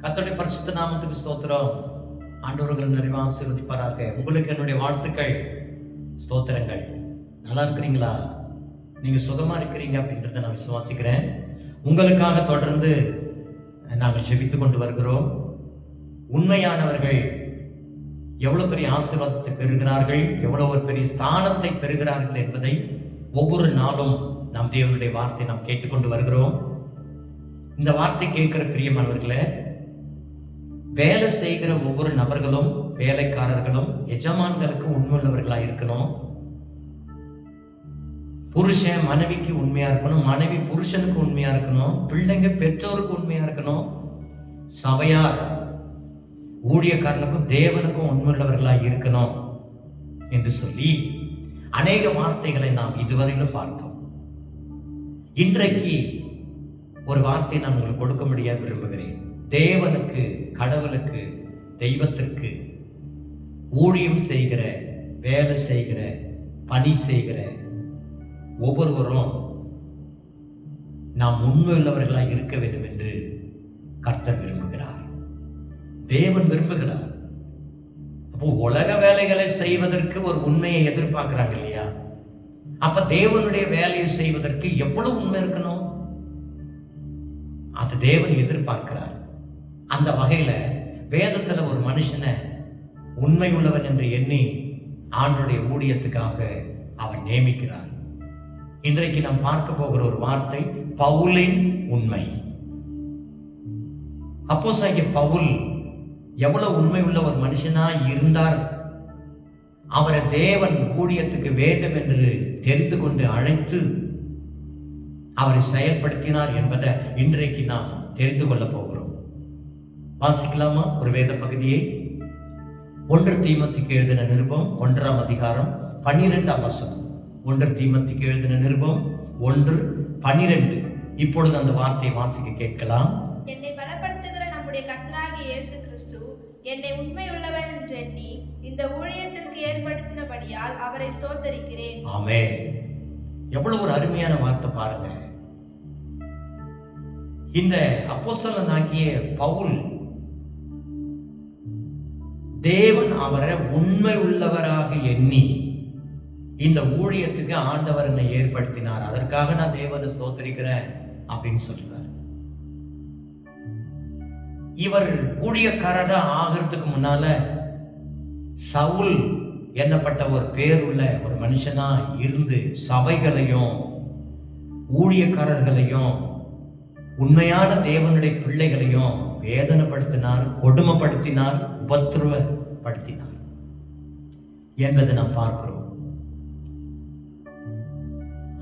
கத்தோடைய பரிசுத்த நாமத்துக்கு ஸ்தோத்திரம். ஆண்டவர்கள் நிறைவா ஆசீர்வதிப்பாராக. உங்களுக்கு என்னுடைய வாழ்த்துக்கள் ஸ்தோத்திரங்கள். நல்லா இருக்கிறீங்களா? நீங்கள் சுகமாக இருக்கிறீங்க அப்படின்றத நான் விசுவாசிக்கிறேன். உங்களுக்காக தொடர்ந்து நாங்கள் ஜெபித்து கொண்டு வருகிறோம். உண்மையானவர்கள் எவ்வளோ பெரிய ஆசீர்வாதத்தை பெறுகிறார்கள் எவ்வளோ ஒரு பெரிய ஸ்தானத்தை பெறுகிறார்கள் என்பதை ஒவ்வொரு நாளும் நாம் தேவனுடைய வார்த்தை நாம் கேட்டுக்கொண்டு வருகிறோம். இந்த வார்த்தை கேட்கிற பிரியமானவர்களை வேலை செய்கிற ஒவ்வொரு நபர்களும் வேலைக்காரர்களும் எஜமான்களுக்கு உண்மையுள்ளவர்களாக இருக்கணும். புருஷன் மனைவிக்கு உண்மையா இருக்கணும் மனைவி புருஷனுக்கு உண்மையா இருக்கணும் பிள்ளைங்க பெற்றோருக்கு உண்மையா இருக்கணும். சபையார் ஊழியக்காரனுக்கும் தேவனுக்கும் உண்மையுள்ளவர்களாக இருக்கணும் என்று சொல்லி அநேக வார்த்தைகளை நாம் இதுவரையிலும் பார்த்தோம். இன்றைக்கு ஒரு வார்த்தை நான் உங்களுக்கு கொடுக்க முடியாது விரும்புகிறேன். தேவனுக்கு கடவுளுக்கு தெய்வத்திற்கு ஊழியம் செய்கிற வேலை செய்கிற பணி செய்கிற ஒவ்வொருவரும் நாம் உண்மையுள்ளவர்களாக இருக்க வேண்டும் என்று கர்த்தர் விரும்புகிறார். தேவன் விரும்புகிறார். அப்போ உலக வேலைகளை செய்வதற்கு ஒரு உண்மையை எதிர்பார்க்கிறாங்க இல்லையா? அப்ப தேவனுடைய வேலையை செய்வதற்கு எவ்வளவு உண்மை இருக்கணும்? அது தேவன் எதிர்பார்க்கிறார். அந்த வகையில் வேதத்தில் ஒரு மனுஷனை உண்மை உள்ளவன் என்று எண்ணி ஆண்டுடைய ஊழியத்துக்காக அவன் நியமிக்கிறார் இன்றைக்கு நாம் பார்க்க போகிற ஒரு வார்த்தை பவுலின் உண்மை. அப்போ பவுல் எவ்வளவு உண்மை உள்ள ஒரு மனுஷனா இருந்தார்? அவரை தேவன் ஊழியத்துக்கு வேண்டும் என்று தெரிந்து கொண்டு அழைத்து அவரை செயல்படுத்தினார் என்பதை இன்றைக்கு நாம் தெரிந்து கொள்ள போகிறோம். வாசிக்கலாமா? ஒரு வேத பகுதியை. ஒன்று தீமத்துக்கு எழுதின நிருபம் ஒன்றாம் அதிகாரம் பன்னிரெண்டாம் வசனம். ஒன்று தீமத்துக்கு எழுதின நிருபம் ஒன்று பன்னிரெண்டு. இப்பொழுது அந்த வார்த்தையை வாசிக்க கேட்கலாம். என்னை பலப்படுத்துகிற நம்முடைய கர்த்தராகிய இயேசு கிறிஸ்து என்னை உண்மையுள்ளவர் என்று எண்ணி இந்த ஊழியத்திற்கு ஏற்படுத்தினபடியால் அவரை ஸ்தோத்தரிக்கிறேன். ஆமே எவ்வளவு ஒரு அருமையான வார்த்தை பாருங்க. இந்த அப்போஸ்தலனாகிய பவுல் தேவன் அவரை உண்மை உள்ளவராக எண்ணி இந்த ஊழியத்துக்கு ஆண்டவர் என்னை ஏற்படுத்தினார். அதற்காக நான் தேவனை ஸ்தோத்தரிக்கிறேன் அப்படின்னு சொல்றார். இவர் ஊழியக்காரரா ஆகிறதுக்கு முன்னால சவுல் என்னப்பட்ட ஒரு பேருள்ள ஒரு மனுஷனா இருந்து சபைகளையும் ஊழியக்காரர்களையும் உண்மையான தேவனுடைய பிள்ளைகளையும் வேதனைப்படுத்தினார் கொடுமைப்படுத்தினார். உபத்திரவப்படுத்தினார் என்பதை நாம் பார்க்கிறோம்.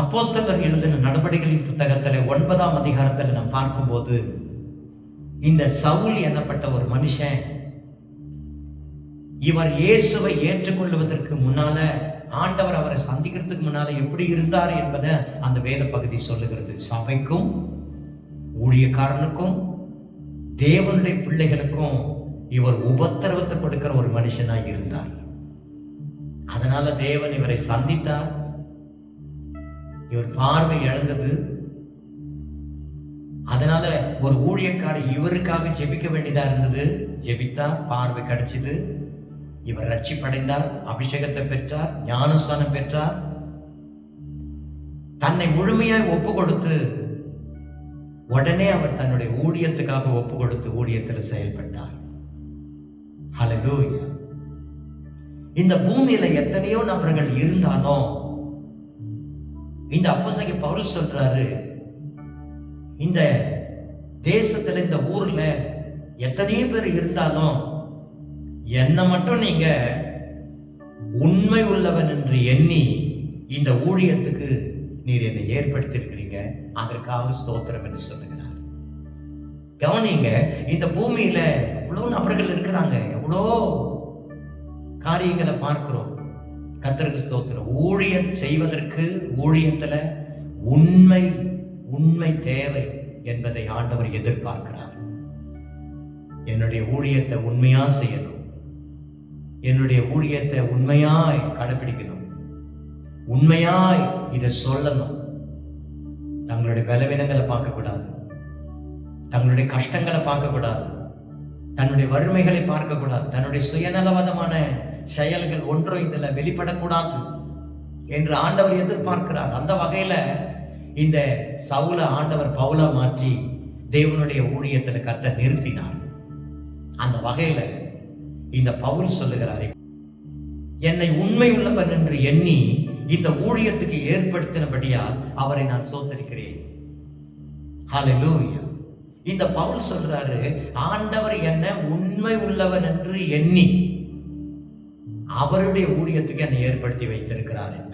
அப்போஸ்தலர் எழுதின நடவடிக்கைகளின் புத்தகத்தில் ஒன்பதாம் அதிகாரத்துல நாம் பார்க்கும்போது இந்த சவுல் எனப்பட்ட ஒரு மனுஷன்? இவர் இயேசுவை ஏற்றுக்கொள்வதற்கு முன்னால ஆண்டவர் அவரை சந்திக்கிறதுக்கு முன்னால எப்படி இருந்தார் என்பதை அந்த வேத பகுதி சொல்லுகிறது. சபைக்கும் ஊழியக்காரனுக்கும் தேவனுடைய பிள்ளைகளுக்கும் இவர் உபத்திரவத்தை கொடுக்கிற ஒரு மனுஷனாக இருந்தார். அதனால தேவன் இவரை சந்தித்தார். இவர் பார்வை இழந்தது. அதனால ஒரு ஊழியக்காரர் இவருக்காக ஜெபிக்க வேண்டியதா இருந்தது. ஜெபித்தார் பார்வை கிடைச்சது. இவர் ரட்சிப்படைந்தார் அபிஷேகத்தை பெற்றார் ஞானஸ்தானம் பெற்றார். தன்னை முழுமையாய் ஒப்பு கொடுத்து உடனே அவர் தன்னுடைய ஊழியத்துக்காக ஒப்பு கொடுத்து ஊழியத்தில் செயல்பட்டார். ஹalleluya இந்த பூமியில எத்தனையோ நபர்கள் இருந்தாலும் இந்த அப்போசகி பவுல் சொல்றாரு இந்த தேசத்துல இந்த ஊர்ல எத்தனையோ பேர் இருந்தாலும் என்னை மட்டும் நீங்க உண்மை உள்ளவன் என்று எண்ணி இந்த ஊழியத்துக்கு நீர் என்னை ஏற்படுத்தியிருக்கிறீங்க. அதற்காக ஸ்தோத்திரம் என்று சொல்லுகிறார். கவனிங்க இந்த பூமியில எவ்வளோ நபர்கள் இருக்கிறாங்க? எவ்வளோ காரியங்களை பார்க்கிறோம். கத்தருக்கு ஸ்தோத்திரம். ஊழியம் செய்வதற்கு ஊழியத்தில் உண்மை உண்மை தேவை என்பதை ஆண்டவர் எதிர்பார்க்கிறார். என்னுடைய ஊழியத்தை உண்மையா செய்யணும். என்னுடைய ஊழியத்தை உண்மையாய் கடைபிடிக்கணும். உண்மையாய் இதை சொல்லணும். தங்களுடைய பலவீனங்களை பார்க்கக்கூடாது. தங்களுடைய கஷ்டங்களை பார்க்கக்கூடாது. தன்னுடைய வறுமைகளை பார்க்க கூடாது தன்னுடைய சுயநலவாதமான செயல்கள் ஒன்றும் இதுல வெளிப்படக்கூடாது என்று ஆண்டவர் எதிர்பார்க்கிறார். அந்த வகையில இந்த சவுல ஆண்டவர் பவுல மாற்றி தேவனுடைய ஊழியத்துல கத்த நிறுத்தினார். அந்த வகையில இந்த பவுல் சொல்லுகிறார் என்னை உண்மை உள்ளவன் என்று எண்ணி இந்த ஊழியத்துக்கு ஏற்படுத்தினபடியால் அவரை நான் சோத்தரிக்கிறேன். ஹalleluya. இந்த பவுல் சொல்றாரு ஆண்டவர் என்ன உண்மை உள்ளவன் என்று எண்ணி அவருடைய ஊழியத்துக்கு என்னை ஏற்படுத்தி வைத்திருக்கிறார்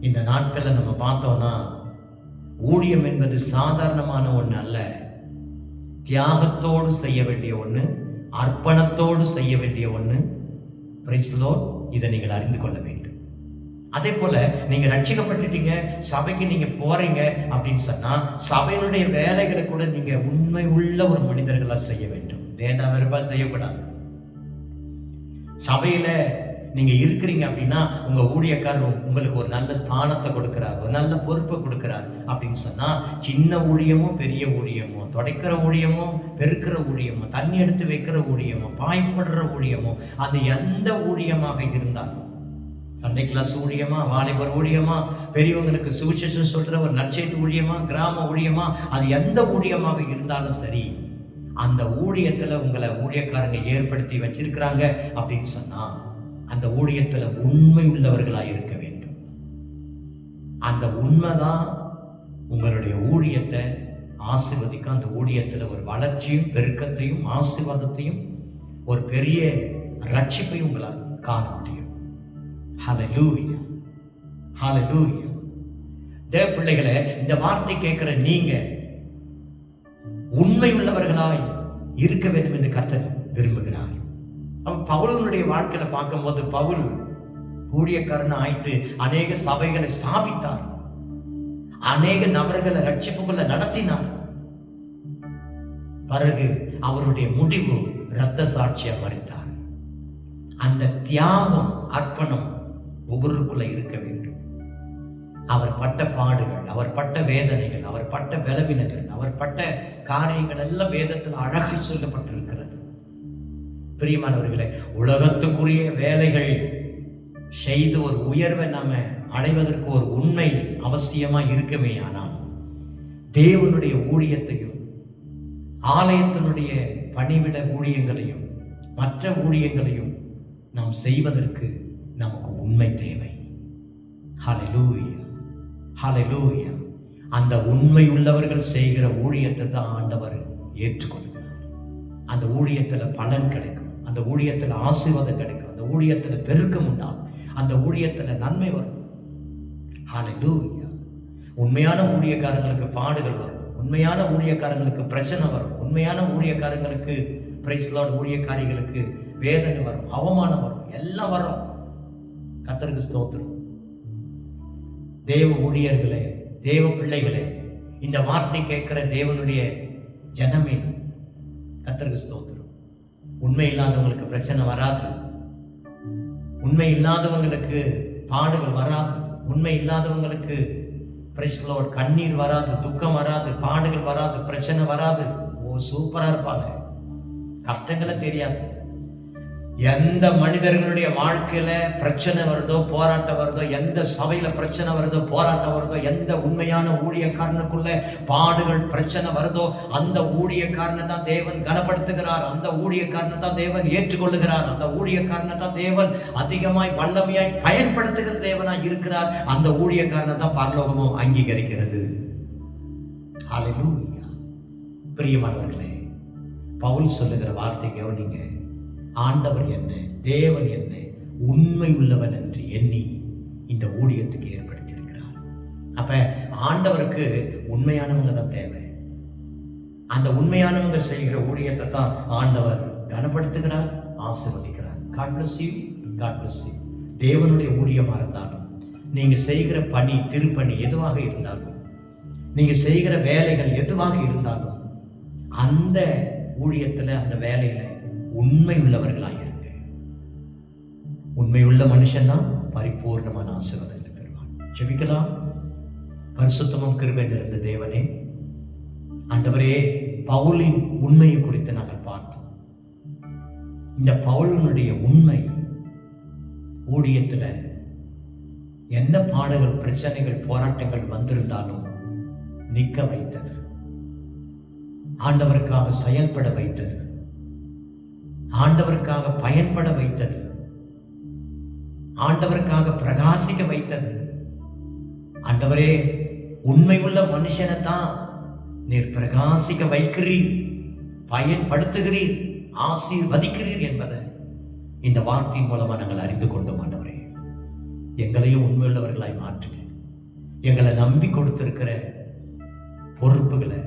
இந்த நாட்கள்ல நம்ம பார்த்தோம்னா ஊழியம் என்பது சாதாரணமான ஒண்ணு அல்ல. தியாகத்தோடு செய்ய வேண்டிய ஒண்ணு அர்ப்பணத்தோடு செய்ய வேண்டிய ஒண்ணு. பிரைஸ்லோ இதை நீங்கள் அறிந்து கொள்ள வேண்டும். அதே போல நீங்க ரட்சிக்கப்பட்டுட்டீங்க சபைக்கு நீங்க போறீங்க அப்படின்னு சொன்னா சபையினுடைய வேலைகளை கூட நீங்க உண்மை உள்ள ஒரு மனிதர்களா செய்ய வேண்டும். வேண்டாம் வெறுப்பா செய்யக்கூடாது. சபையில நீங்க இருக்கிறீங்க அப்படின்னா உங்க ஊழியக்காரர் உங்களுக்கு ஒரு நல்ல ஸ்தானத்தை கொடுக்கிறார் ஒரு நல்ல பொறுப்பை கொடுக்கிறார் அப்படின்னு சொன்னா சின்ன ஊழியமோ பெரிய ஊழியமோ துடைக்கிற ஊழியமோ பெருக்கிற ஊழியமோ தண்ணி எடுத்து வைக்கிற ஊழியமோ பாய்படுற ஊழியமோ அது எந்த ஊழியமாக இருந்தாலும் சண்டை கிளாஸ் ஊழியமா வாலிபர் ஊழியமா பெரியவங்களுக்கு சுவிசேஷம் சொல்ற ஒரு நற்செய்தி ஊழியமா கிராம ஊழியமா அது எந்த ஊழியமாக இருந்தாலும் சரி அந்த ஊழியத்தில் உங்களை ஊழியக்காரங்க ஏற்படுத்தி வச்சிருக்கிறாங்க அப்படின்னு சொன்னால் அந்த ஊழியத்தில் உண்மை உள்ளவர்களாக இருக்க வேண்டும். அந்த உண்மைதான் உங்களுடைய ஊழியத்தை ஆசிர்வதிக்கும். அந்த ஊழியத்தில் ஒரு வளர்ச்சியும் பெருக்கத்தையும் ஆசீர்வாதத்தையும் ஒரு பெரிய ரட்சிப்பையும் உங்களால் காண முடியும். ஹலலூயா ஹலலூயா தேவ பிள்ளைகளை இந்த வார்த்தை கேட்கிற நீங்க உண்மை உள்ளவர்களாய் இருக்க வேண்டும் என்று கத்த விரும்புகிறார். அவன் பவுலனுடைய வாழ்க்கையில பார்க்கும்போது பவுல் ஊழியக்காரன் ஆயிட்டு அநேக சபைகளை ஸ்தாபித்தார். அநேக நபர்களை ரட்சிப்புக்குள்ள நடத்தினார். பிறகு அவருடைய முடிவு இரத்த சாட்சியா மறித்தார். அந்த தியாகம் அர்ப்பணம் ஒவ்வொருக்குள்ள இருக்க வேண்டும். அவர் பட்ட பாடுகள் அவர் பட்ட வேதனைகள் அவர் பட்ட பலவீனங்கள் அவர் பட்ட காரியங்கள் எல்லாம் வேதத்தில் அழகாய் சொல்லப்பட்டிருக்கிறது. பிரியமானவர்களே உலகத்துக்குரிய வேலைகள் செய்து ஒரு உயர்வை நாம அடைவதற்கு ஒரு உண்மை அவசியமா இருக்குமே ஆனால் தேவனுடைய ஊழியத்தையும் ஆலயத்தினுடைய பணிவிட ஊழியங்களையும் மற்ற ஊழியங்களையும் நாம் செய்வதற்கு நமக்கு உண்மை தேவை. ஹalleluya ஹalleluya அந்த உண்மை உள்ளவர்கள் செய்கிற ஊழியத்தை தான் ஆண்டவர் ஏற்றுக்கொள்கிறார். அந்த ஊழியத்துல பலன் கிடைக்கும். அந்த ஊழியத்துல ஆசீர்வாதம் கிடைக்கும். அந்த ஊழியத்துல பெருக்கம் உண்டாகும். அந்த ஊழியத்துல நன்மை வரும். ஹalleluya உண்மையான ஊழியக்காரங்களுக்கு பாடுகள் வரும். உண்மையான ஊழியக்காரங்களுக்கு பிரச்சனை வரும். உண்மையான ஊழியக்காரங்களுக்கு பிரைஸ்லாட் ஊழியக்காரிகளுக்கு வேதனை வரும். அவமானம் வரும். எல்லாம் வரும். கத்தருக்கு ஸ்தோத்திரம். தேவ ஊழியர்களே தேவ பிள்ளைகளே இந்த வார்த்தை கேட்கிற தேவனுடைய ஜனமே கத்தருக்கு ஸ்தோத்திரம். உண்மை இல்லாதவங்களுக்கு பிரச்சனை வராது. உண்மை இல்லாதவங்களுக்கு பாடுகள் வராது. உண்மை இல்லாதவங்களுக்கு பிரச்சனையோட கண்ணீர் வராது துக்கம் வராது பாடுகள் வராது பிரச்சனை வராது. ஓ சூப்பரா இருப்பாங்க. கஷ்டங்களே தெரியாது. எந்த மனிதர்களுடைய வாழ்க்கையில பிரச்சனை வருதோ போராட்டம் வருதோ எந்த சபையில பிரச்சனை வருதோ போராட்டம் வருதோ எந்த உண்மையான ஊழியக்காரனுக்குள்ள பாடுகள் பிரச்சனை வருதோ அந்த ஊழியக்காரனை தான் தேவன் கனப்படுத்துகிறார் அந்த ஊழியக்காரனை தான் தேவன் ஏற்றுக்கொள்ளுகிறார் அந்த ஊழியக்காரனை தான் தேவன் அதிகமாய் வல்லமையாய் பயன்படுத்துகிற தேவனாய் இருக்கிறார் அந்த ஊழியக்காரனை தான் பரலோகமும் அங்கீகரிக்கிறது. பிரியமானவர்களே பவுல் சொல்லுகிற வார்த்தை கவனிங்க. ஆண்டவர் என்ன? தேவன் என்ன? உண்மை உள்ளவன் என்று எண்ணி இந்த ஊழியத்துக்கு ஏற்படுத்தியிருக்கிறார். அப்ப ஆண்டவருக்கு உண்மையானவங்க தான் தேவை. அந்த உண்மையானவங்க செய்கிற ஊழியத்தை தான் ஆண்டவர் கனப்படுத்துகிறார் ஆசிர்வதிக்கிறார். God bless you God bless you தேவனுடைய ஊழியமாக இருந்தாலும் நீங்க செய்கிற பணி திருப்பணி எதுவாக இருந்தாலும் நீங்க செய்கிற வேலைகள் எதுவாக இருந்தாலும் அந்த ஊழியத்துல அந்த வேலையில உண்மை உள்ளவர்களாக இருங்க உண்மையுள்ள மனுஷன் தான் பரிபூர்ணமான ஆசீர்வாதங்களை பெறுவான். ஜெபிக்கலாம். பரிசுத்தமும் கிருபை நிறைந்த தேவனே ஆண்டவரே பவுலின் உண்மையை குறித்து நாங்கள் பார்த்தோம். இந்த பவுலனுடைய உண்மை ஊழியத்துல என்ன பாடுகள் பிரச்சனைகள் போராட்டங்கள் வந்திருந்தாலும் நிற்க வைத்தது. ஆண்டவருக்காக செயல்பட வைத்தது. ஆண்டவருக்காக பயன்பட வைத்தது. ஆண்டவருக்காக பிரகாசிக்க வைத்தது. ஆண்டவரே உண்மை உள்ள மனுஷனை தான் நீர் பிரகாசிக்க வைக்கிறீர் பயன்படுத்துகிறீர் ஆசீர்வதிக்கிறீர் என்பதை இந்த வார்த்தையின் மூலமாக நாங்கள் அறிந்து கொண்டோம் ஆண்டவரே. எங்களையும் உண்மையுள்ளவர்களாய் மாற்றுங்க. எங்களை நம்பி கொடுத்திருக்கிற பொறுப்புகளை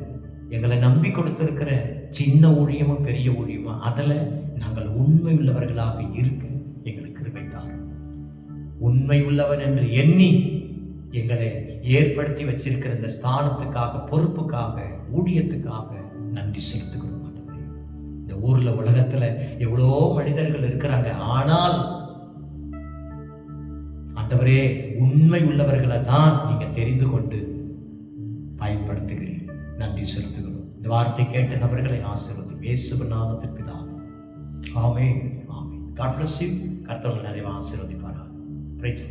எங்களை நம்பி கொடுத்திருக்கிற சின்ன ஊழியமோ பெரிய ஊழியமோ அதில் நாங்கள் உண்மை உள்ளவர்களாக இருக்க எங்களுக்கு கிருபைத்தார் உண்மை உள்ளவன் என்று எண்ணி எங்களை ஏற்படுத்தி வச்சிருக்கிற இந்த ஸ்தானத்துக்காக பொறுப்புக்காக ஊழியத்துக்காக நன்றி செலுத்துகிறோம் இந்த ஊர்ல உலகத்துல எவ்வளோ மனிதர்கள் இருக்கிறாங்க. ஆனால் ஆண்டவரே உண்மை உள்ளவர்களை தான் நீங்க தெரிந்து கொண்டு பயன்படுத்துகிறீர். நன்றி செலுத்துகிறோம். இந்த வார்த்தை கேட்ட நபர்களை ஆசீர்வதி இயேசு நாமத்திற்கு தான் ஆமே ஆமே காட் பிளஸ் யூ கர்த்தவர்கள் நிறைய ஆசீர்வதிப்பாரா பிரைஸ்